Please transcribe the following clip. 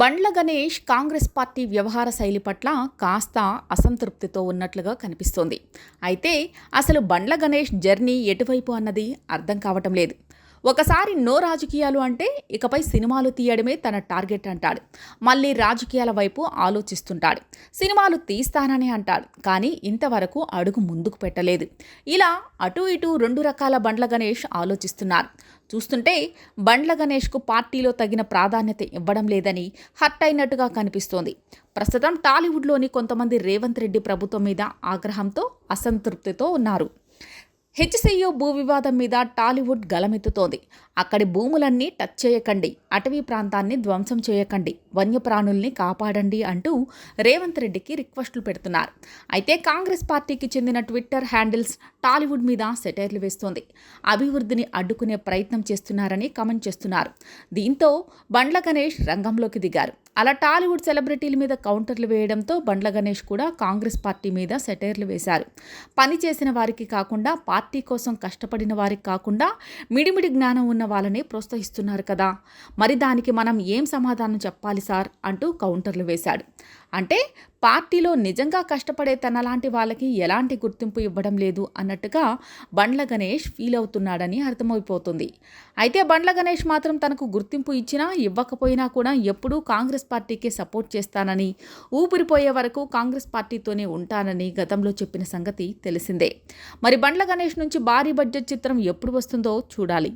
Bandla Ganesh Congress party వ్యవహార శైలి పట్ల కాస్త అసంతృప్తితో ఉన్నట్లుగా కనిపిస్తోంది. అయితే అసలు బండ్ల గణేష్ జర్నీ ఎటువైపు అన్నది అర్థం కావటం లేదు. ఒకసారి నో రాజకీయాలు అంటే ఇకపై సినిమాలు తీయడమే తన టార్గెట్ అంటాడు. మళ్ళీ రాజకీయాల వైపు ఆలోచిస్తుంటాడు. సినిమాలు తీస్తానని అంటాడు. కానీ ఇంతవరకు అడుగు ముందుకు పెట్టలేదు. ఇలా అటు ఇటు రెండు రకాల బండ్ల గణేష్ ఆలోచిస్తున్నారు. చూస్తుంటే బండ్ల గణేష్కు పార్టీలో తగిన ప్రాధాన్యత ఇవ్వడం లేదని హర్ట్ అయినట్టుగా కనిపిస్తోంది. ప్రస్తుతం టాలీవుడ్లోని కొంతమంది రేవంత్ రెడ్డి ప్రభుత్వం మీద ఆగ్రహంతో అసంతృప్తితో ఉన్నారు. హెచ్సియు భూ వివాదం మీద టాలీవుడ్ గలమెత్తుతోంది. అక్కడి భూములన్నీ టచ్ చేయకండి. అటవీ ప్రాంతాన్ని ధ్వంసం చేయకండి. వన్యప్రాణుల్ని కాపాడండి అంటూ రేవంత్ రెడ్డికి రిక్వెస్టులు పెడుతున్నారు. అయితే కాంగ్రెస్ పార్టీకి చెందిన ట్విట్టర్ హ్యాండిల్స్ టాలీవుడ్ మీద సెటైర్లు వేస్తోంది. అభివృద్ధిని అడ్డుకునే ప్రయత్నం చేస్తున్నారని కమెంట్ చేస్తున్నారు. దీంతో బండ్ల గణేష్ రంగంలోకి దిగారు. అలా టాలీవుడ్ సెలబ్రిటీల మీద కౌంటర్లు వేయడంతో బండ్ల గణేష్ కూడా కాంగ్రెస్ పార్టీ మీద సెటైర్లు వేశారు. పని చేసిన వారికి కాకుండా పార్టీ కోసం కష్టపడిన వారికి కాకుండా మిడిమిడి జ్ఞానం ఉన్న వాళ్ళని ప్రోత్సహిస్తున్నారు కదా. మరి దానికి మనం ఏం సమాధానం చెప్పాలి సార్? అంటూ కౌంటర్లు వేశాడు. అంటే పార్టీలో నిజంగా కష్టపడే తనలాంటి వాళ్ళకి ఎలాంటి గుర్తింపు ఇవ్వడం లేదు అన్నట్టుగా బండ్ల గణేష్ ఫీల్ అవుతున్నాడని అర్థమైపోతుంది. అయితే బండ్ల గణేష్ మాత్రం తనకు గుర్తింపు ఇచ్చినా ఇవ్వకపోయినా కూడా ఎప్పుడూ కాంగ్రెస్ పార్టీకే సపోర్ట్ చేస్తానని ఊపిరిపోయే వరకు కాంగ్రెస్ పార్టీతోనే ఉంటానని గతంలో చెప్పిన సంగతి తెలిసిందే. మరి బండ్ల గణేష్ నుంచి భారీ బడ్జెట్ చిత్రం ఎప్పుడు వస్తుందో చూడాలి.